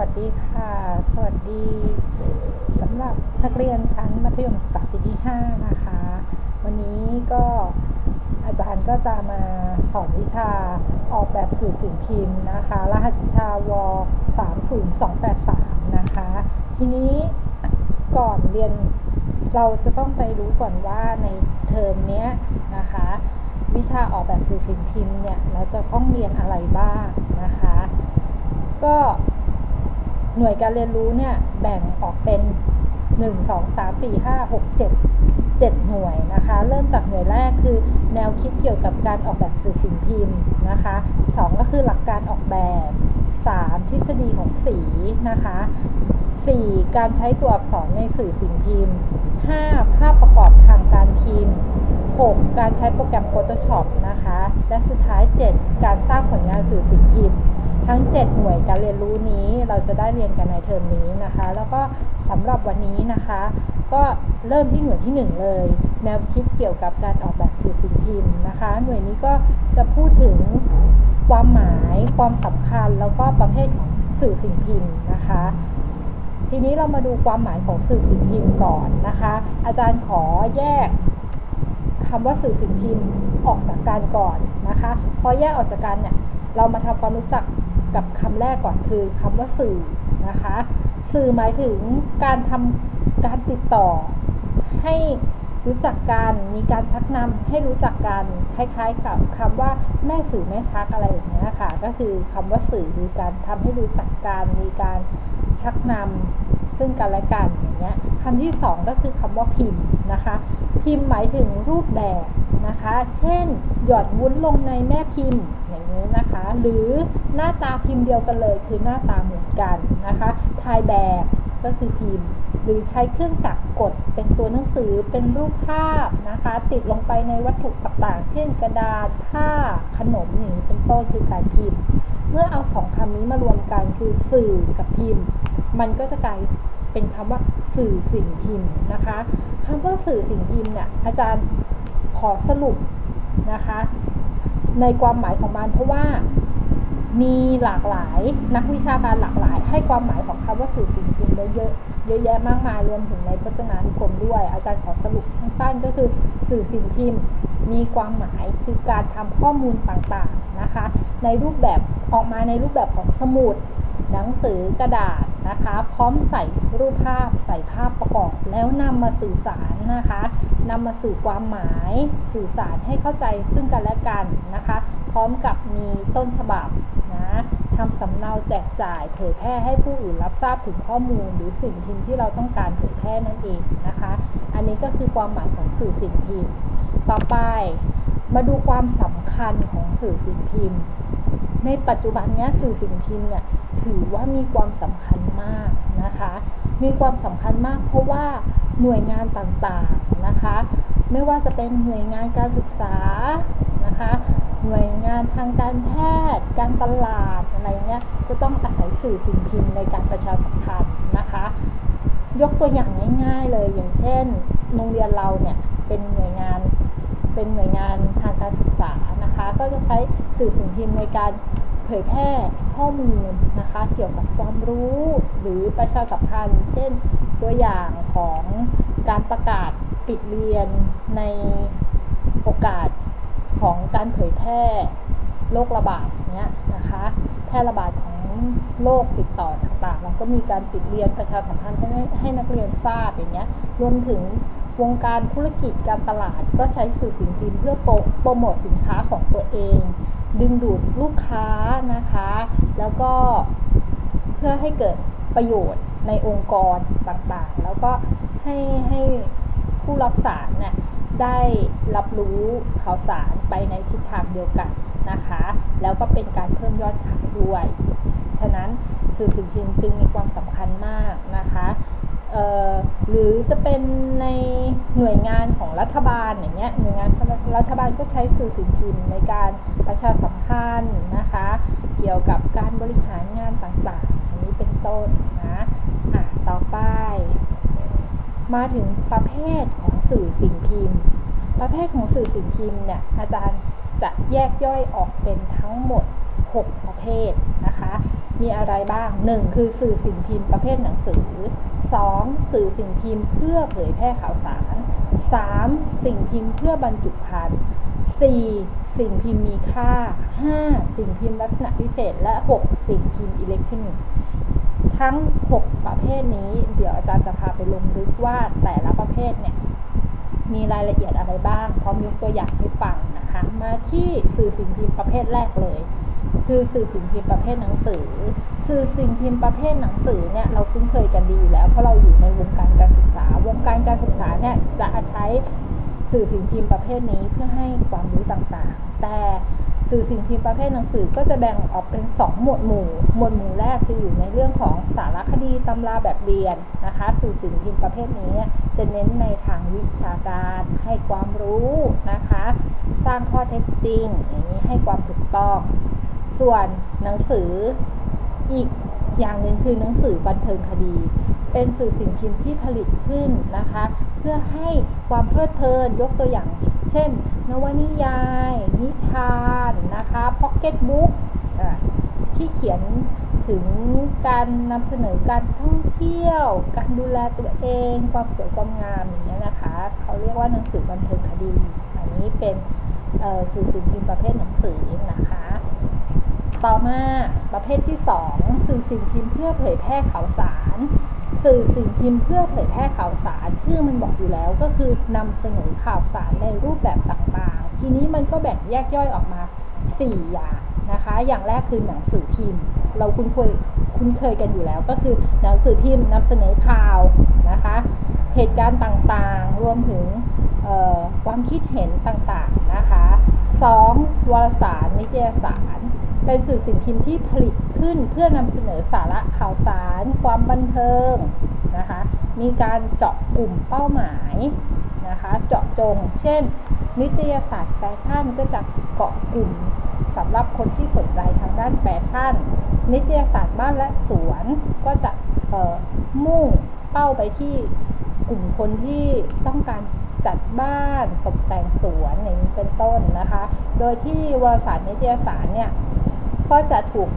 วัสดีค่ะ สวัสดีสำหรับนักเรียนชั้นมัธยมศึกษาปีที่ 5 นะคะ วันนี้ก็อาจารย์ก็จะมาสอนวิชาออกแบบสื่อสิ่งพิมพ์นะคะ รหัสวิชาว30283 นะคะ ทีนี้ก่อนเรียนเราจะต้องไปรู้ก่อนว่าในเทอมนี้นะคะ วิชาออกแบบสื่อสิ่งพิมพ์เนี่ย เราจะต้องเรียนอะไรบ้างนะคะ ก็ หน่วยการเรียนรู้เนี่ยแบ่งออกเป็น 1 2 3 4 5 6 7 7 หน่วยนะคะ เริ่มจากหน่วยแรกคือแนวคิดเกี่ยวกับการออกแบบสื่อสิ่งพิมพ์นะคะ 2 ก็คือหลักการออกแบบ 3 ทฤษฎีของสีนะคะ 4. การใช้ตัวอักษรในสื่อสิ่งพิมพ์ 5. ภาพประกอบทางการพิมพ์ 6. การใช้โปรแกรม Photoshop นะคะ และสุดท้าย 7. การสร้างผลงานสื่อสิ่งพิมพ์ ทั้ง 7 หน่วยการเรียนรู้นี้เราจะได้เรียนกันในเทอมนี้นะคะ แล้วก็สำหรับวันนี้นะคะ ก็เริ่มที่หน่วยที่ 1 เลย แนวคิดเกี่ยวกับการออกแบบสื่อสิ่งพิมพ์นะคะ หน่วยนี้ก็จะพูดถึงความหมายความสำคัญแล้วก็ประเภทของสื่อสิ่งพิมพ์นะคะทีนี้เรามาดูความหมายของสื่อสิ่งพิมพ์ก่อนนะคะ อาจารย์ขอแยกคำว่าสื่อสิ่งพิมพ์ออกจากกันก่อนนะคะ พอแยกออกจากกันเนี่ย เรามาทำความรู้จัก กับคำแรกก่อนคือคำว่าสื่อนะคะ สื่อหมายถึงการทำการติดต่อ ให้รู้จักกันมีการชักนำให้รู้จักกันคล้ายๆ กับคำว่าแม่สื่อแม่ชักอะไรอย่างเงี้ยค่ะ ก็คือคำว่าสื่อคือการทำให้รู้จักกันมีการชักนำซึ่งกันและกันอย่างเงี้ยคำที่สองก็คือคำว่าพิมพ์นะคะ พิมพ์หมายถึงรูปแบบ นะคะ เช่น หยอดวุ้นลงในแม่พิมพ์อย่างนี้นะคะ หรือหน้าตาพิมพ์เดียวกันเลย คือหน้าตาเหมือนกันนะคะถ่ายแบบก็คือพิมพ์ หรือใช้เครื่องจักรกดเป็นตัวหนังสือเป็นรูปภาพนะคะ ติดลงไปในวัตถุต่างๆ เช่น กระดาษผ้าขนมอย่างนี้เป็นต้นคือการพิมพ์ เมื่อเอาสองคำนี้มารวมกันคือสื่อกับพิมพ์ มันก็จะกลายเป็นคำว่าสื่อสิ่งพิมพ์นะคะคำว่าสื่อสิ่งพิมพ์เนี่ยอาจารย์ ขอสรุปนะคะ ในความหมายของมันเพราะว่ามีหลากหลายนักวิชาการหลากหลาย ให้ความหมายของคำว่าสื่อสิ่งพิมพ์ไว้เยอะเยอะแยะมากมายรวมถึงในพจนานุกรมด้วย อาจารย์ขอสรุปสั้นๆก็คือสื่อสิ่งพิมพ์ มีความหมายคือการทำข้อมูลต่างๆนะคะ ในรูปแบบออกมาในรูปแบบของสมุด หนังสือกระดาษนะคะ พร้อมใส่รูปภาพใส่ภาพประกอบแล้วนำมาสื่อสารนะคะ นำมาสื่อความหมายสื่อสารให้เข้าใจซึ่งกันและกันนะคะ พร้อมกับมีต้นฉบับนะทำสำเนาแจกจ่ายเผยแพร่ให้ผู้อื่นรับทราบถึงข้อมูล หรือสิ่งพิมพ์ที่เราต้องการเผยแพร่นั่นเองนะคะ อันนี้ก็คือความหมายของสื่อสิ่งพิมพ์ ต่อไปมาดูความสำคัญของสื่อสิ่งพิมพ์ ในปัจจุบันนี้สื่อสิ่งพิมพ์เนี่ยถือว่ามีความสำคัญมากนะคะ มีความสำคัญมากเพราะว่า หน่วยงานต่างๆนะคะ ไม่ว่าจะเป็นหน่วยงานการศึกษานะคะ หน่วยงานทางการแพทย์ การตลาดอะไรเงี้ยจะต้องอาศัยสื่อสิ่งพิมพ์ในการประชาสัมพันธ์นะคะ ยกตัวอย่างง่ายๆเลยอย่างเช่นโรงเรียนเราเนี่ยเป็นหน่วยงานเป็นหน่วยงานทางการศึกษานะคะ ก็จะใช้สื่อสิ่งพิมพ์ในการเผยแพร่ข้อมูลนะคะ เกี่ยวกับความรู้หรือประชาสัมพันธ์ เช่น ตัวอย่างของการประกาศปิดเรียนในโอกาสของการเผยแพร่โรคระบาดเนี้ยนะคะ แพร่ระบาดของโรคติดต่อต่างๆเราก็มีการปิดเรียนประชาสัมพันธ์ให้ให้นักเรียนทราบอย่างเงี้ย รวมถึงวงการธุรกิจการตลาดก็ใช้สื่อสิ่งพิมพ์เพื่อโปรโมทสินค้าของตัวเอง ดึงดูดลูกค้านะคะ แล้วก็เพื่อให้เกิดประโยชน์ ในองค์กรต่างๆ แล้วก็ให้ให้ผู้รับสารเนี่ยได้รับรู้ข่าวสารไปในทิศทางเดียวกันนะคะ แล้วก็เป็นการเพิ่มยอดขายด้วย ฉะนั้นสื่อสิ่งพิมพ์จึงมีความสำคัญมากนะคะหรือจะเป็นในหน่วยงานของรัฐบาลอย่างเงี้ยหน่วยงานรัฐบาลก็ใช้สื่อสิ่งพิมพ์ในการประชาสัมพันธ์นะคะ เกี่ยวกับการบริหารงานต่างๆ อันนี้เป็นต้นนะ ต่อไป มาถึงประเภทของสื่อสิ่งพิมพ์ ประเภทของสื่อสิ่งพิมพ์เนี่ยอาจารย์จะแยกย่อยออกเป็นทั้งหมด 6 ประเภทนะคะ มีอะไรบ้าง 1. คือสื่อสิ่งพิมพ์ประเภทหนังสือ 2. สื่อสิ่งพิมพ์เพื่อเผยแพร่ข่าวสาร 3. สิ่งพิมพ์เพื่อบรรจุภัณฑ์ 4. สิ่งพิมพ์มีค่า 5. สิ่งพิมพ์ลักษณะพิเศษ และ 6. สิ่งพิมพ์อิเล็กทรอนิกส์ ทั้ง 6 ประเภทนี้ เดี๋ยวอาจารย์จะพาไปลงลึกว่าแต่ละประเภทเนี่ยมีรายละเอียดอะไรบ้าง พร้อมยกตัวอย่างให้ฟังนะคะ มาที่สื่อสิ่งพิมพ์ประเภทแรกเลย คือสื่อสิ่งพิมพ์ประเภทหนังสือ สื่อสิ่งพิมพ์ประเภทหนังสือเนี่ยเราคุ้นเคยกันดีอยู่แล้ว เพราะเราอยู่ในวงการการศึกษา วงการการศึกษาเนี่ยจะใช้สื่อสิ่งพิมพ์ประเภทนี้เพื่อให้ความรู้ต่างๆ แต่ สื่อสิ่งพิมพ์ประเภทหนังสือก็จะแบ่งออกเป็น 2 หมวดหมู่ หมวดหมู่แรกจะอยู่ในเรื่องของสารคดีตำราแบบเรียนนะคะสื่อสิ่งพิมพ์ประเภทนี้จะเน้นในทางวิชาการให้ความรู้นะคะ สร้างข้อเท็จจริงอย่างนี้ให้ความถูกต้อง ส่วนหนังสืออีกอย่างหนึ่งคือหนังสือบันเทิงคดี เป็นสื่อสิ่งพิมพ์ที่ผลิตขึ้นนะคะ เพื่อให้ความเพลิดเพลินยกตัวอย่าง เช่น นวนิยาย นิทานนะคะพ็อกเก็ตบุ๊กที่เขียนถึงการนำเสนอการท่องเที่ยว การดูแลตัวเอง ความสวยความงามอย่างนี้ยนะคะ เขาเรียกว่าหนังสือบันเทิงคดี อันนี้เป็นสื่อสิ่งพิมพ์ประเภทหนังสือนะคะ ต่อมาประเภทที่ 2 สื่อสิ่งพิมพ์เพื่อเผยแพร่ข่าวสาร สื่อสิ่งพิมพ์เพื่อเผยแพร่ข่าวสาร ชื่อมันบอกอยู่แล้วก็คือนำเสนอข่าวสารในรูปแบบต่างๆ ทีนี้มันก็แบ่งแยกย่อยออกมา 4 อย่างนะคะ อย่างแรกคือหนังสือพิมพ์ เราคุ้นเคยคุ้นเคยกันอยู่แล้ว ก็คือหนังสือพิมพ์นำเสนอข่าวนะคะ เหตุการณ์ต่างๆ รวมถึงความคิดเห็นต่างๆนะคะ 2. วารสารนิตยสาร เป็นสื่อสิ่งพิมพ์ที่ผลิตขึ้นเพื่อนำเสนอสาระข่าวสาร ความบันเทิงนะคะ มีการเจาะกลุ่มเป้าหมายนะคะ เจาะจง เช่น นิตยสารแฟชั่นก็จะเกาะกลุ่มสำหรับคนที่สนใจทางด้านแฟชั่น นิตยสารบ้านและสวนก็จะมุ่งเป้าไปที่กลุ่มคนที่ต้องการจัดบ้านตกแต่งสวนอย่างนี้เป็นต้นนะคะ โดยที่วารสารนิตยสารเนี่ย ก็จะถูก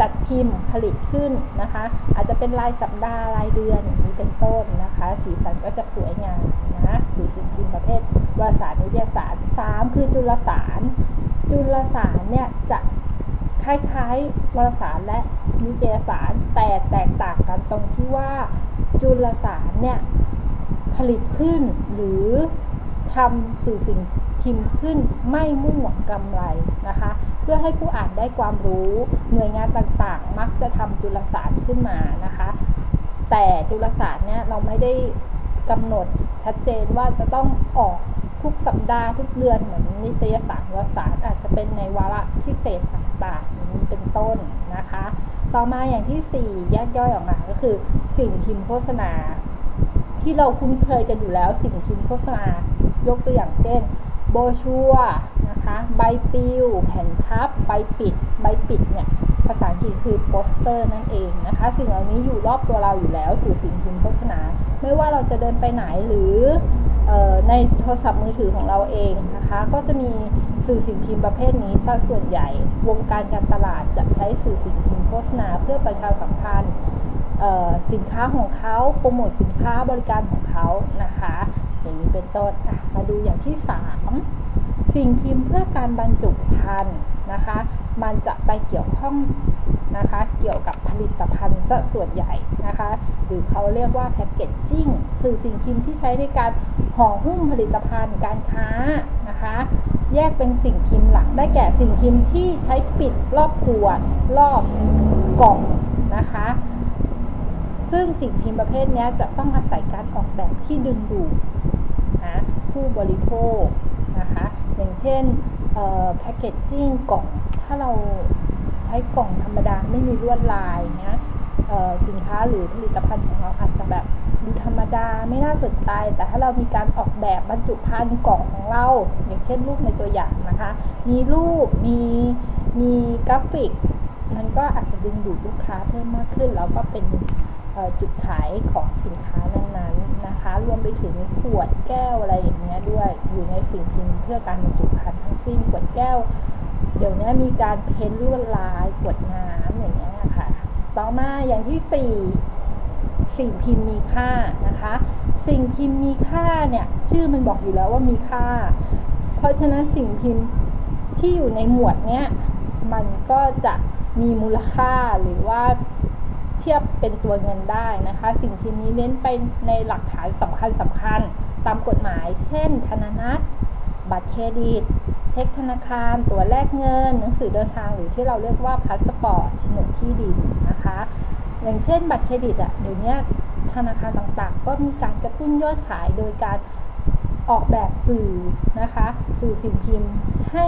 จัดพิมพ์ผลิตขึ้นนะคะ อาจจะเป็นรายสัปดาห์รายเดือนอย่างนี้เป็นต้นนะคะ สีสันก็จะสวยงามนะหรือสิ่งพิมพ์ประเภทวารสารนิตยสาร3คือจุลสาร จุลสารเนี่ยจะคล้ายๆวารสารและนิตยสารแต่แตกต่างกันตรงที่ว่าจุลสารเนี่ยผลิตขึ้นหรือทำสื่อสิ่งพิมพ์ขึ้นไม่มุ่งหวังกำไรนะคะ พื่อให้ผู้อ่านได้ความรู้ หน่วยงานต่างๆ มักจะทำจุลสารขึ้นมานะคะ แต่จุลสารเนี่ยเราไม่ได้กำหนดชัดเจนว่าจะต้องออกทุกสัปดาห์ทุกเดือนเหมือนนิตยสารวารสารอาจจะเป็นในวาระพิเศษต่างๆนี้เป็นต้นนะคะ ต่อมาอย่างที่ 4 แยกย่อยออกมาก็คือสิ่งพิมพ์โฆษณา ที่เราคุ้นเคยกันอยู่แล้วสิ่งพิมพ์โฆษณายกตัวอย่างเช่น โบชัวนะคะ ใบปลิว แผ่นพับ ใบปิด ใบปิดเนี่ยภาษาอังกฤษคือโปสเตอร์นั่นเองนะคะ สิ่งเหล่านี้อยู่รอบตัวเราอยู่แล้วสื่อสิ่งพิมพ์โฆษณา ไม่ว่าเราจะเดินไปไหนหรือในโทรศัพท์มือถือของเราเองนะคะ ก็จะมีสื่อสิ่งพิมพ์ประเภทนี้ซะส่วนใหญ่ วงการการตลาดจะใช้สื่อสิ่งพิมพ์โฆษณา เพื่อประชาสัมพันธ์สินค้าของเขาโปรโมทสินค้าบริการของเขานะคะ อย่างนี้เป็นต้นมาดูอย่างที่3สิ่งพิมพ์เพื่อการบรรจุภัณฑ์นะคะ มันจะไปเกี่ยวข้องนะคะ เกี่ยวกับผลิตภัณฑ์ซะส่วนใหญ่นะคะ หรือเขาเรียกว่าแพคเกจจิ้งสื่อสิ่งพิมพ์ที่ใช้ในการห่อหุ้มผลิตภัณฑ์การค้านะคะ แยกเป็นสิ่งพิมพ์หลักได้แก่สิ่งพิมพ์ที่ใช้ปิดรอบขวดรอบกล่องนะคะ ซึ่งสิ่งพิมพ์ประเภทนี้จะต้องอาศัยการออกแบบที่ดึงดูด ผู้บริโภคนะคะอย่างเช่นแพคเกจจิ้งกล่อง ถ้าเราใช้กล่องธรรมดาไม่มีลวดลายนะสินค้าหรือผลิตภัณฑ์ของเราอาจจะแบบดูธรรมดาไม่น่าสนใจ แต่ถ้าเรามีการออกแบบบรรจุภัณฑ์กล่องของเรา อย่างเช่นรูปในตัวอย่างนะคะ มีรูปมีมีกราฟิก มันก็อาจจะดึงดูดลูกค้าเพิ่มมากขึ้น แล้วก็เป็นจุดขายของสินค้านั้น รวมไปถึงขวดแก้วอะไรอย่างเงี้ยด้วยอยู่ในสิ่งพิมพ์เพื่อการบรรจุภัณฑ์ทั้งสิ้นขวดแก้ว เดี๋ยวนี้มีการเพ้นลวดลายกวดน้ำอย่างเงี้ยค่ะต่อมาอย่างที่สี่สิ่งพิมพ์มีค่านะคะ สิ่งพิมพ์มีค่าเนี่ยชื่อมันบอกอยู่แล้วว่ามีค่า เพราะฉะนั้นสิ่งพิมพ์ที่อยู่ในหมวดเนี้ยมันก็จะมีมูลค่าหรือว่า ทียบเป็นตัวเงินได้นะคะ สิ่งพิมพ์นี้เน้นไปในหลักฐานสำคัญสำคัญตามกฎหมาย เช่น ธนนัตบัตรเครดิต เช็คธนาคาร ตั๋วแลกเงิน หนังสือเดินทางหรือที่เราเรียกว่าพาสปอร์ตโฉนดที่ดินนะคะ อย่างเช่น บัตรเครดิตอะเดี๋ยวนี้ธนาคารต่างๆ ก็มีการกระตุ้นยอดขายโดยการ ออกแบบสื่อนะคะสื่อสิ่งพิมพ์ให้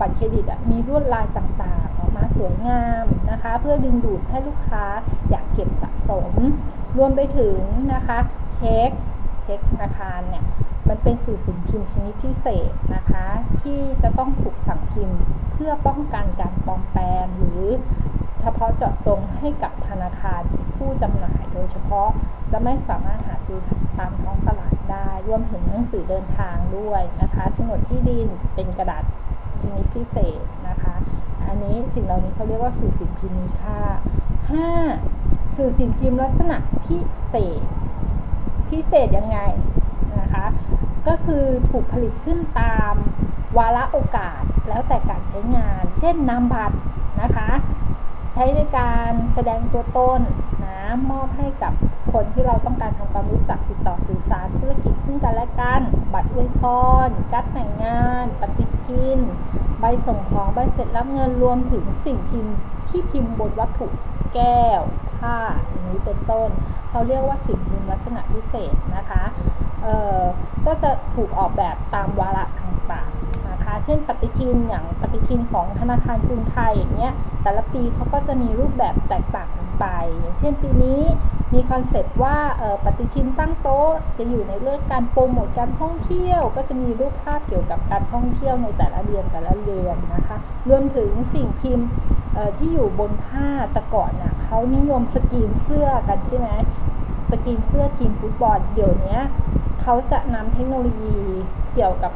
บัตรเครดิตอะมีลวดลายต่างๆ ออกมาสวยงามนะคะ เพื่อดึงดูดให้ลูกค้าอยากเก็บสะสม รวมไปถึงนะคะเช็คเช็คธนาคารเนี่ยมันเป็นสื่อสิ่งพิมพ์ชนิดพิเศษนะคะ ที่จะต้องถูกสั่งพิมพ์เพื่อป้องกันการปลอมแปลงหรือ เฉพาะเจาะจงให้กับธนาคารผู้จำหน่าย โดยเฉพาะจะไม่สามารถหาซื้อตามท้องตลาดได้ รวมถึงหนังสือเดินทางด้วยนะคะโฉนดที่ดินเป็นกระดาษชนิดพิเศษนะคะ อันนี้สิ่งเหล่านี้เขาเรียกว่าสื่อสิ่งพิมพ์มีค่า 5. สื่อสิ่งพิมพ์ลักษณะพิเศษ พิเศษยังไงนะคะ ก็คือถูกผลิตขึ้นตามวาระโอกาสแล้วแต่การใช้งาน เช่นนามบัตรนะคะ ใช้ในการแสดงตัวตนนะมอบให้กับคนที่เราต้องการทำความรู้จักติดต่อสื่อสารธุรกิจซึ่งกันและกัน บัตรอวยพรการดแต่งงาน ปฏิทิน ใบส่งของใบเสร็จรับเงินรวมถึงสิ่งพิมพ์ที่พิมพ์บนวัตถุแก้วผ้าอย่างนี้เป็นต้น เขาเรียกว่าสิ่งพิมพ์ลักษณะพิเศษนะคะ เอ่อ ก็จะถูกออกแบบตามวาระต่างๆ เช่นปฏิทินอย่างปฏิทินของธนาคารกรุงไทยอย่างเงี้ยแต่ละปีเขาก็จะมีรูปแบบแตกต่างกันไป อย่างเช่นปีนี้มีคอนเซปต์ว่าปฏิทินตั้งโต๊ะจะอยู่ในเรื่องการโปรโมทการท่องเที่ยว ก็จะมีรูปภาพเกี่ยวกับการท่องเที่ยวในแต่ละเดือนแต่ละเดือนนะคะรวมถึงสิ่งพิมพ์ที่อยู่บนผ้าแต่ก่อนน่ะเขานิยมสกรีนเสื้อกันใช่ไหมสกรีนเสื้อทีมฟุตบอลเดี๋ยวนี้เขาจะนำเทคโนโลยีเกี่ยวกับ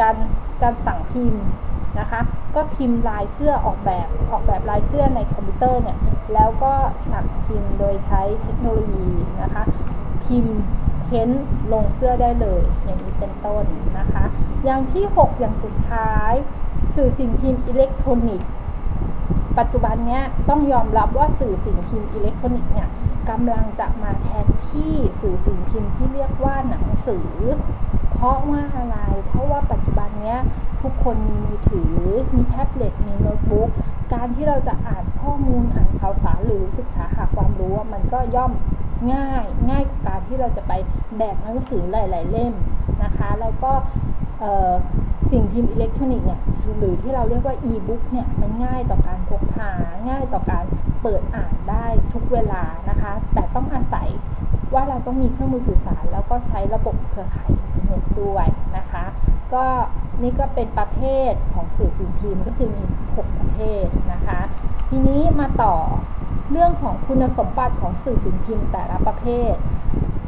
การการสั่งพิมพ์นะคะ ก็พิมพ์ลายเสื้อออกแบบออกแบบลายเสื้อในคอมพิวเตอร์เนี่ย แล้วก็สั่งพิมพ์โดยใช้เทคโนโลยีนะคะ พิมพ์เพ้นลงเสื้อได้เลยอย่างนี้เป็นต้นนะคะ อย่างที่ 6 อย่างสุดท้าย สื่อสิ่งพิมพ์อิเล็กทรอนิกส์ปัจจุบันเนี้ยต้องยอมรับว่าสื่อสิ่งพิมพ์อิเล็กทรอนิกส์เนี่ยกำลังจะมาแทนที่สื่อสิ่งพิมพ์ที่เรียกว่าหนังสือ เพราะว่าอะไร เพราะว่าปัจจุบันเนี้ยทุกคนมีมือถือ มีแท็บเล็ต มีโน้ตบุ๊ก การที่เราจะอ่านข้อมูล อ่านข่าวสารหรือศึกษาหาความรู้ มันก็ย่อมง่าย ง่ายกว่าการที่เราจะไปแบกหนังสือหลาย ๆ เล่มนะคะ แล้วก็สิ่งพิมพ์อิเล็กทรอนิกส์เนี่ย หรือที่เราเรียกว่าอีบุ๊กเนี่ย มันง่ายต่อการพกพา ง่ายต่อการเปิดอ่านได้ทุกเวลานะคะ แต่ต้องอาศัยว่าเราต้องมีเครื่องมือสื่อสาร แล้วก็ใช้ระบบเครือข่าย เทอร์เน็ตด้วยนะคะ ก็นี่ก็เป็นประเภทของสื่อสิ่งพิมพ์ก็คือมี 6 ประเภทนะคะ ทีนี้มาต่อเรื่องของคุณสมบัติของสื่อสิ่งพิมพ์แต่ละประเภท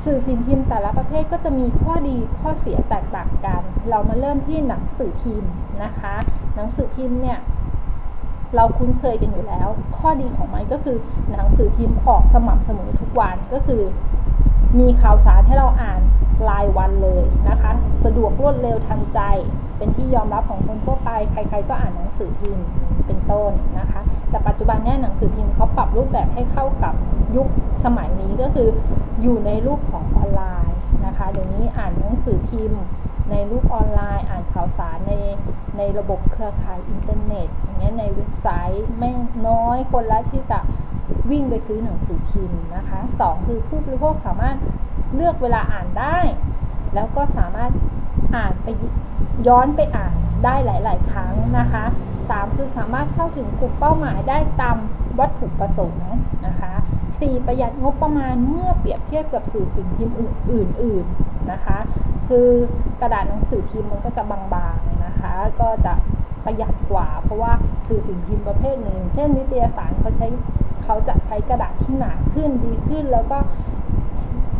สื่อสิ่งพิมพ์แต่ละประเภทก็จะมีข้อดีข้อเสียแตกต่างกัน เรามาเริ่มที่หนังสือพิมพ์นะคะ หนังสือพิมพ์เนี่ยเราคุ้นเคยกันอยู่แล้ว ข้อดีของมันก็คือหนังสือพิมพ์ออกสม่ำเสมอทุกวันก็คือ มีข่าวสารให้เราอ่าน รายวันเลยนะคะ สะดวกรวดเร็วทันใจ เป็นที่ยอมรับของคนทั่วไป ใคร ๆ ก็อ่านหนังสือพิมพ์เป็นต้นนะคะ แต่ปัจจุบันนี้หนังสือพิมพ์เขาปรับรูปแบบให้เข้ากับยุคสมัยนี้ก็คืออยู่ในรูปของออนไลน์นะคะเดี๋ยวนี้อ่านหนังสือพิมพ์ ในรูปออนไลน์ อ่านข่าวสารในในระบบเครือข่ายอินเทอร์เน็ตอย่างเงี้ยในเว็บไซต์ไม่น้อยคนละที่จะวิ่งไปซื้อหนังสือพิมพ์นะคะสองคือผู้บริโภคสามารถ เลือกเวลาอ่านได้ แล้วก็สามารถอ่านไปย้อนไปอ่านได้หลาย ๆ ครั้งนะคะสามคือสามารถเข้าถึงกลุ่มเป้าหมายได้ตามวัตถุประสงค์นะคะสี่ประหยัดงบประมาณเมื่อเปรียบเทียบกับสื่อสิ่งพิมพ์อื่น ๆ นะคะ คือกระดาษหนังสือพิมพ์มันก็จะบาง ๆ นะคะ ก็จะประหยัดกว่า เพราะว่าสื่อสิ่งพิมพ์ประเภทหนึ่ง เช่นนิตยสารเขาใช้เขาจะใช้กระดาษที่หนาขึ้นดีขึ้นแล้วก็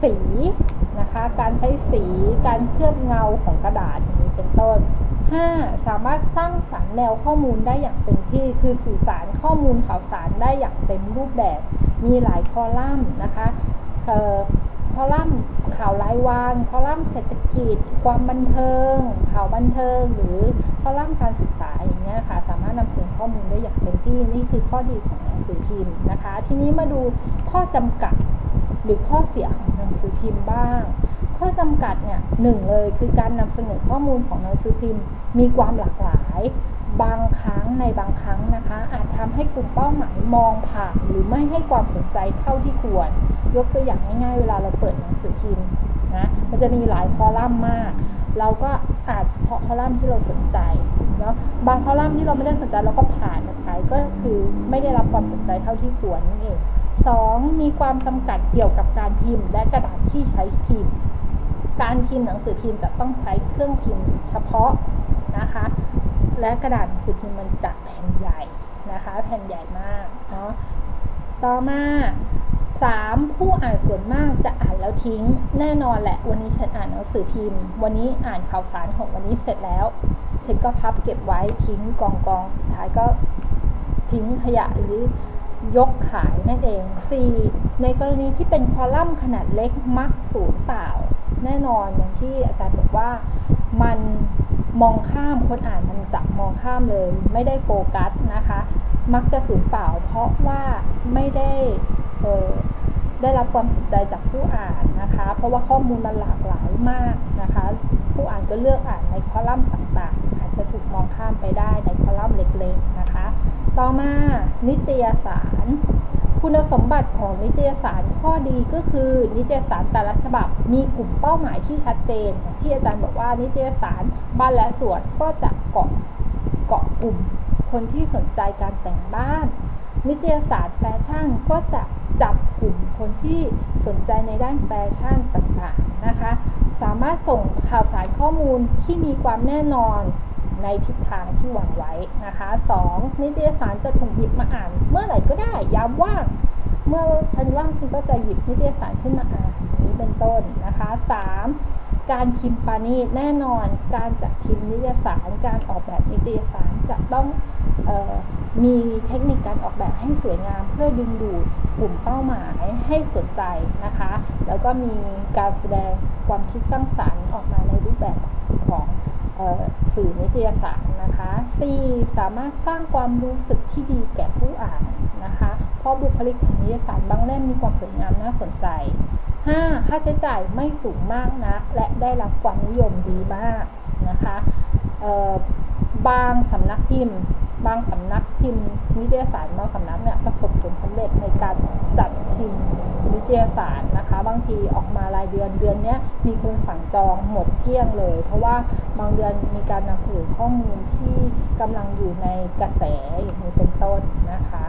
สีนะคะ การใช้สีการเคลือบเงาของกระดาษอย่างนี้เป็นต้น 5. สามารถสร้างสรรค์แนวข้อมูลได้อย่างเต็มที่ คือสื่อสารข้อมูลข่าวสารได้อย่างเต็มรูปแบบ มีหลายคอลัมน์นะคะคอลัมน์ข่าวรายวันคอลัมน์เศรษฐกิจ ความบันเทิง ข่าวบันเทิง หรือคอลัมน์การศึกษาอย่างเงี้ยค่ะ สามารถนำเสนอข้อมูลได้อย่างเต็มที่นี่คือข้อดีของหนังสือพิมพ์นะคะ ทีนี้มาดูข้อจำกัด หรือข้อเสียของหนังสือพิมพ์บ้าง ข้อจำกัดเนี่ยหนึ่งเลยคือการนำเสนอข้อมูลของหนังสือพิมพ์ มีความหลากหลาย บางครั้งในบางครั้งนะคะ อาจทำให้กลุ่มเป้าหมายมองผ่านหรือไม่ให้ความสนใจเท่าที่ควร ยกตัวอย่างง่ายๆ เวลาเราเปิดหนังสือพิมพ์นะมันจะมีหลายคอลัมน์มาก เราก็อ่านเฉพาะคอลัมน์ที่เราสนใจเนาะบางคอลัมน์ที่เราไม่ได้สนใจเราก็ผ่านไปก็คือไม่ได้รับความสนใจเท่าที่ควรนั่นเอง สองมีความจำกัดเกี่ยวกับการพิมพ์ และกระดาษที่ใช้พิมพ์ การพิมพ์หนังสือพิมพ์จะต้องใช้เครื่องพิมพ์เฉพาะนะคะ และกระดาษหนังสือพิมพ์มันจะแผ่นใหญ่นะคะ แผ่นใหญ่มากเนาะ ต่อมาสามผู้อ่านส่วนมากจะอ่านแล้วทิ้ง แน่นอนแหละ วันนี้ฉันอ่านหนังสือพิมพ์ วันนี้อ่านข่าวสารของวันนี้เสร็จแล้วฉันก็พับเก็บไว้ทิ้งกองกองสุดท้ายก็ทิ้งขยะหรือ ยกขายนั่นเอง 4. ในกรณีที่เป็นคอลัมน์ขนาดเล็กมักสูญเปล่า แน่นอนอย่างที่อาจารย์บอกว่ามันมองข้ามคนอ่านมันจับมองข้ามเลย ไม่ได้โฟกัสนะคะ มักจะสูญเปล่า เพราะว่าไม่ได้ได้รับความสนใจจากผู้อ่านนะคะ เพราะว่าข้อมูลมันหลากหลายมากนะคะ ผู้อ่านก็เลือกอ่านในคอลัมน์ต่างๆ ถูกมองข้ามไปได้ในคอลัมน์เล็กๆนะคะ ต่อมานิตยสาร คุณสมบัติของนิตยสารข้อดีก็คือ นิตยสารแต่ละฉบับมีกลุ่มเป้าหมายที่ชัดเจน ที่อาจารย์บอกว่านิตยสารบ้านและสวนก็จะเกาะเกาะกลุ่ม คนที่สนใจการแต่งบ้านนิตยสารแฟชั่นก็จะจับกลุ่มคนที่สนใจในด้านแฟชั่นต่างๆนะคะ สามารถส่งข่าวสารข้อมูลที่มีความแน่นอน ในทิศทางที่หวังไว้นะคะ 2. นิตยสารจะถูกหยิบมาอ่าน เมื่อไหร่ก็ได้ยามว่าง เมื่อฉันว่างฉันก็จะหยิบนิตยสารขึ้นมาอ่านนี้เป็นต้นนะคะ 3. การพิมพ์ปานีแน่นอนการจัดพิมพ์นิตยสารการออกแบบนิตยสารจะต้องออมีเทคนิคการออกแบบให้สวยงาม เพื่อดึงดูดกลุ่มเป้าหมายให้สนใจนะคะ แล้วก็มีการแสดงความคิดสร้างสรรค์ออกมาในรูปแบบของสื่อนิตยสารนะคะ 4. สามารถสร้างความรู้สึกที่ดีแก่ผู้อ่านนะคะ เพราะบุคลิกของนิตยสารบางเล่มมีความสวยงามน่าสนใจ 5. ค่าใช้จ่ายไม่สูงมากนะ และได้รับความนิยมดีมากนะคะบางสำนักพิมพ์ บางสำนักพิมพ์นิตยสารบางสำนักเนี่ยประสบผลสำเร็จในการจัดพิมพ์นิตยสารนะคะ บางทีออกมารายเดือนเดือนนี้มีคนสั่งจองหมดเกลี้ยงเลย เพราะว่าบางเดือนมีการนำเสนอข้อมูลที่กำลังอยู่ในกระแสอย่างนี้เป็นต้นนะคะ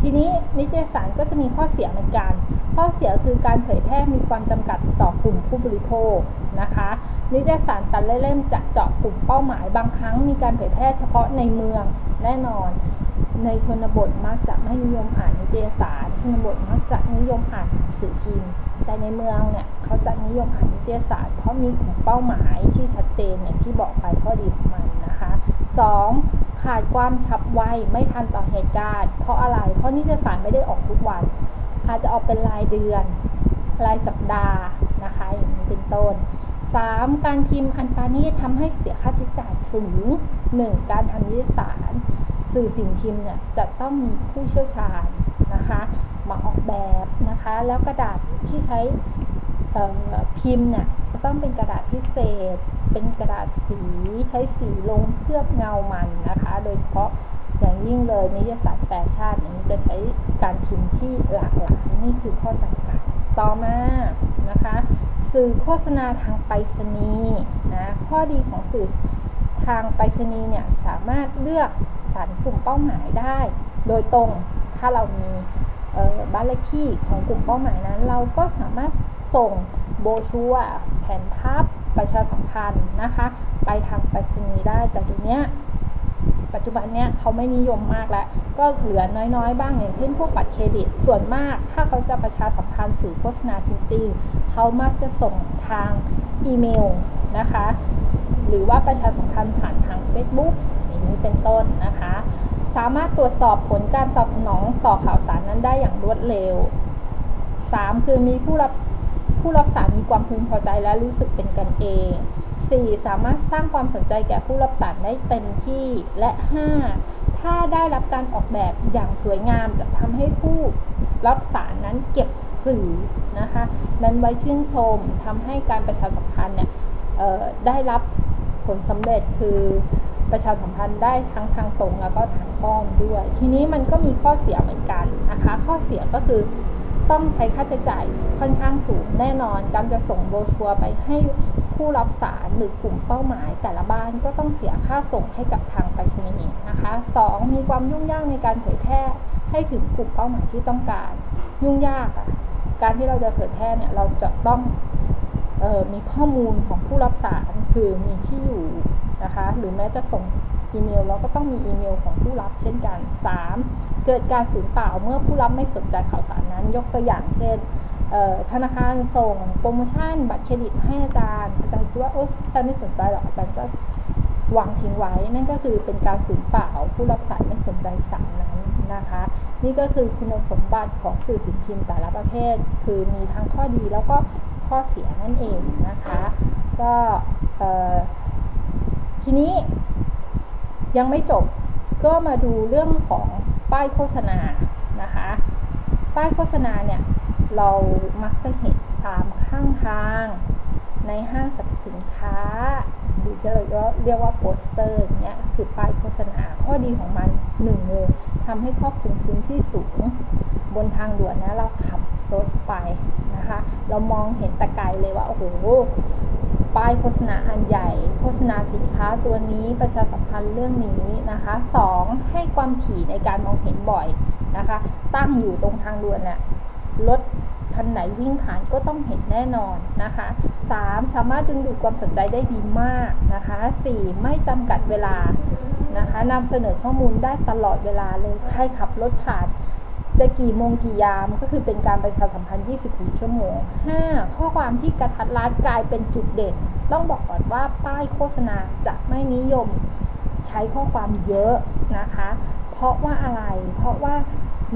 ทีนี้นิตยสารก็จะมีข้อเสียเหมือนกัน ข้อเสียคือการเผยแพร่มีความจำกัดต่อกลุ่มผู้บริโภคนะคะนิตยสารต่ละเล่มจะเจาะกลุ่มเป้าหมายบางครั้งมีการเผยแพร่เฉพาะในเมืองแน่นอน ในชนบทมักจะไม่นิยมอ่านนิตยสารชนบทมักจะนิยมอ่านสื่อพิมพ์แต่ในเมืองเนี่ยเขาจะนิยมอ่านนิตยสารเพราะมีกลุ่มเป้าหมายที่ชัดเจนอย่างที่บอกไปข้อดีของมันนะคะ 2. ขาดความฉับไวไม่ทันต่อเหตุการณ์ เพราะอะไร เพราะนิตยสารไม่ได้ออกทุกวัน จจะออกเป็นรายเดือน รายสัปดาห์นะคะอย่างนี้เป็นต้น 3. การพิมพ์อันปานีทำให้เสียค่าใช้จ่ายสูง 1. การทำนิตยสารสื่อสิ่งพิมพ์เนี่ยจะต้องมีผู้เชี่ยวชาญนะคะมาออกแบบนะคะ แล้วกระดาษที่ใช้พิมพ์เนี่ยจะต้องเป็นกระดาษพิเศษ เป็นกระดาษสีใช้สีลงเคลือบเงามันนะคะ โดยเฉพาะ อย่างยิ่งเลยนิตยสารแฟชั่นอย่างนี้จะใช้การพิมพ์ที่หลากหลายนี่คือข้อจำกัดต่อมานะคะ สื่อโฆษณาทางไปรษณีย์นะข้อดีของสื่อทางไปรษณีย์เนี่ยสามารถเลือกสรรกลุ่มเป้าหมายได้ โดยตรงถ้าเรามีบ้านเลขที่ของกลุ่มเป้าหมายนั้น เราก็สามารถส่งโบชัวแผนทับประชาสัมพันธ์นะคะ ไปทางไปรษณีย์ได้แต่ทีเนี้ย ปัจจุบันเนี้ยเขาไม่นิยมมากแล้ว ก็เหลือน้อยๆ บ้างอย่างเช่นพวกบัตรเครดิตส่วนมาก ถ้าเขาจะประชาสัมพันธ์สื่อโฆษณาจริงๆ เขามักจะส่งทางอีเมลนะคะ หรือว่าประชาสัมพันธ์ผ่านทาง Facebook อย่างนี้เป็นต้นนะคะ สามารถตรวจสอบผลการตอบสนองต่อข่าวสารนั้นได้อย่างรวดเร็ว 3. คือมีผู้รับผู้รับสารมีความพึงพอใจและรู้สึกเป็นกันเอง 4. สามารถสร้างความสนใจแก่ผู้รับสารได้เต็มที่ และ 5. ถ้าได้รับการออกแบบอย่างสวยงามจะทำให้ผู้รับสารนั้นเก็บสื่อนะคะนั้นไว้ชื่นชมทำให้การประชาสัมพันธ์เนี่ยได้รับผลสำเร็จคือประชาสัมพันธ์ได้ทั้งทางตรงแล้วก็ทางอ้อมด้วย ทีนี้มันก็มีข้อเสียเหมือนกันนะคะ ข้อเสียก็คือต้องใช้ค่าใช้จ่ายค่อนข้างสูงแน่นอน การจะส่งโบชัวไปให้ ผู้รับสารหรือกลุ่มเป้าหมาย แต่ละบ้านก็ต้องเสียค่าส่งให้กับทางไปรษณีย์นะคะ 2. มีความยุ่งยากในการเผยแพร่ให้ถึงกลุ่มเป้าหมายที่ต้องการ ยุ่งยากอะการที่เราจะเผยแพร่เนี่ยเราจะต้องออมีข้อมูลของผู้รับสารคือมีที่อยู่นะคะ หรือแม้จะส่งอีเมลเราก็ต้องมีอีเมลของผู้รับเช่นกัน 3. เกิดการสูญเปล่าเมื่อผู้รับไม่สนใจข่าวสารนั้น ยกตัวอย่างเช่น ธนาคารส่งโปรโมชั่นบัตรเครดิตให้อาจารย์ อาจารย์คิดว่าโอ๊ยอาจารย์ไม่สนใจหรอกอาจารย์ก็วางทิ้งไว้ นั่นก็คือเป็นการสูญเปล่า ผู้รับสารไม่สนใจสารนั้นนะคะ นี่ก็คือคุณสมบัติของสื่อสิ่งพิมพ์แต่ละประเภท คือมีทั้งข้อดีแล้วก็ข้อเสียนั่นเองนะคะ ก็ทีนี้ยังไม่จบก็มาดูเรื่องของป้ายโฆษณานะคะ ป้ายโฆษณาเนี่ย เรามักจะเห็นตามข้างทาง ในห้างสรรพสินค้า หรือจะเรียกว่าโปสเตอร์เนี่ยคือป้ายโฆษณาข้อดีของมันหนึ่งเลยทำให้ครอบคลุมพื้นที่สูง บนทางด่วนนะเราขับรถไปนะคะ เรามองเห็นตะไกลเลยว่า โอ้โหป้ายโฆษณาอันใหญ่ โฆษณาสินค้าตัวนี้ประชาสัมพันธ์เรื่องนี้นะคะ 2. ให้ความถี่ในการมองเห็นบ่อยนะคะ ตั้งอยู่ตรงทางด่วนน่ะ รถคันไหนวิ่งผ่านก็ต้องเห็นแน่นอนนะคะ 3. สามารถดึงดูดความสนใจได้ดีมากนะคะ 4. ไม่จำกัดเวลานะคะนำเสนอข้อมูลได้ตลอดเวลาเลย ใครขับรถผ่านจะกี่โมงกี่ยามก็คือเป็นการประชาสัมพันธ์ 24 ชั่วโมง 5. ข้อความที่กระทัดรัดกลายเป็นจุดเด่น ต้องบอกก่อนว่าป้ายโฆษณาจะไม่นิยมใช้ข้อความเยอะนะคะ เพราะว่าอะไร เพราะว่า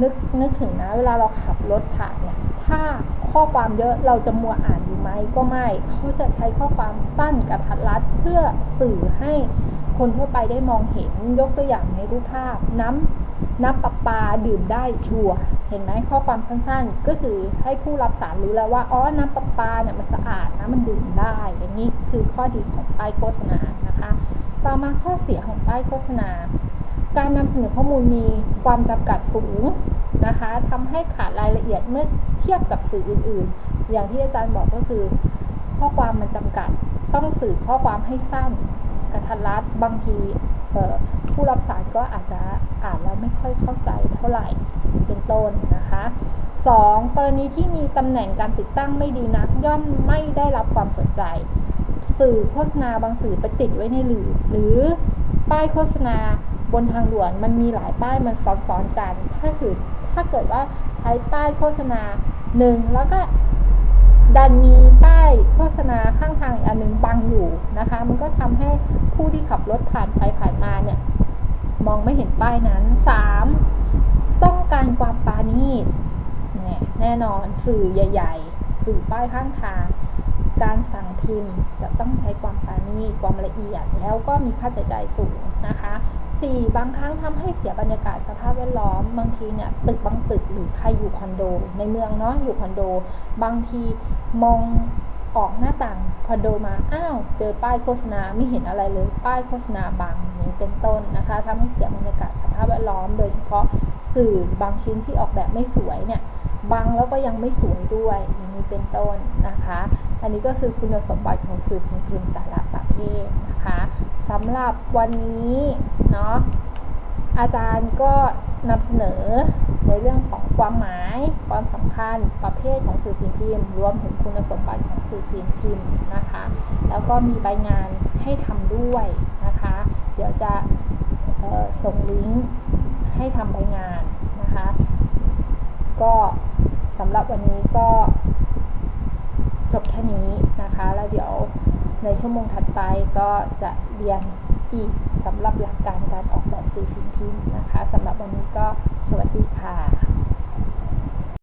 นึกนึกถึงนะ เวลาเราขับรถผ่านเนี่ยถ้าข้อความเยอะเราจะมัวอ่านอยู่ไหมก็ไม่เขาจะใช้ข้อความสั้นกระทัดรัดเพื่อสื่อให้คนทั่วไปได้มองเห็นยกตัวอย่างในรูปภาพ น้ำน้ำประปาดื่มได้ชัวเห็นไหมข้อความสั้นๆ ก็คือให้ผู้รับสารรู้แล้วว่าอ๋อน้ำประปาเนี่ยมันสะอาดนะมันดื่มได้อย่างนี้คือข้อดีของป้ายโฆษณานะคะ ต่อมาข้อเสียของป้ายโฆษณา การนำเสนอข้อมูลมีความจำกัดสูงนะคะทำให้ขาดรายละเอียดเมื่อเทียบกับสื่ออื่น ๆ อย่างที่อาจารย์บอกก็คือ ข้อความมันจำกัด ต้องสื่อข้อความให้สั้นกระทัดรัดบางทีผู้รับสารก็อาจจะอ่านแล้วไม่ค่อยเข้าใจเท่าไหร่เป็นต้นนะคะ 2. กรณีที่มีตำแหน่งการติดตั้งไม่ดีนัก ย่อมไม่ได้รับความสนใจ สื่อโฆษณาบางสื่อไปติดไว้ในหลือ หรือป้ายโฆษณา นทางด่วนมันมีหลายป้ายมันซ้อนๆกัน ถ้าคือถ้าเกิดว่าใช้ป้ายโฆษณาหนึ่งแล้วก็ดันมีป้ายโฆษณาข้างทางอีกอันหนึ่งบังอยู่นะคะ มันก็ทำให้ผู้ที่ขับรถผ่านไปผ่านมาเนี่ยมองไม่เห็นป้ายนั้น 3. ต้องการความปานีตแน่นอนสื่อใหญ่ ๆ สื่อป้ายข้างทาง การสั่งพิมพ์จะต้องใช้ความปานีตความละเอียดแล้วก็มีค่าใช้จ่ายสูงนะคะ 4. บางครั้งทำให้เสียบรรยากาศสภาพแวดล้อม บางทีเนี่ยตึกบางตึกหรือใครอยู่คอนโด ในเมืองเนาะอยู่คอนโด บางทีมองออกหน้าต่างคอนโดมาอ้าวเจอป้ายโฆษณาไม่เห็นอะไรเลยป้ายโฆษณาบังนี้เป็นต้นนะคะทำให้เสียบรรยากาศสภาพแวดล้อม โดยเฉพาะสื่อบางชิ้นที่ออกแบบไม่สวยเนี่ยบังแล้วก็ยังไม่สวยด้วยอย่างนี้เป็นต้นนะคะ อันนี้ก็คือคุณสมบัติของสื่อสิ่งพิมพ์แต่ละประเภทนะคะสำหรับวันนี้เนาะอาจารย์ก็นำเสนอในเรื่องของความหมาย ความสำคัญประเภทของสื่อสิ่งพิมพ์ รวมถึงคุณสมบัติของสื่อสิ่งพิมพ์นะคะ แล้วก็มีใบงานให้ทำด้วยนะคะ เดี๋ยวจะส่งลิงก์ให้ทำใบงานนะคะ ก็สำหรับวันนี้ก็ บแค่นี้นะคะ แล้วเดี๋ยวในชั่วโมงถัดไปก็จะเรียนอีกสำหรับหลักการการออกแบบสื่อสิ่งพิมพ์นะคะสำหรับวันนี้ก็สวัสดีค่ะ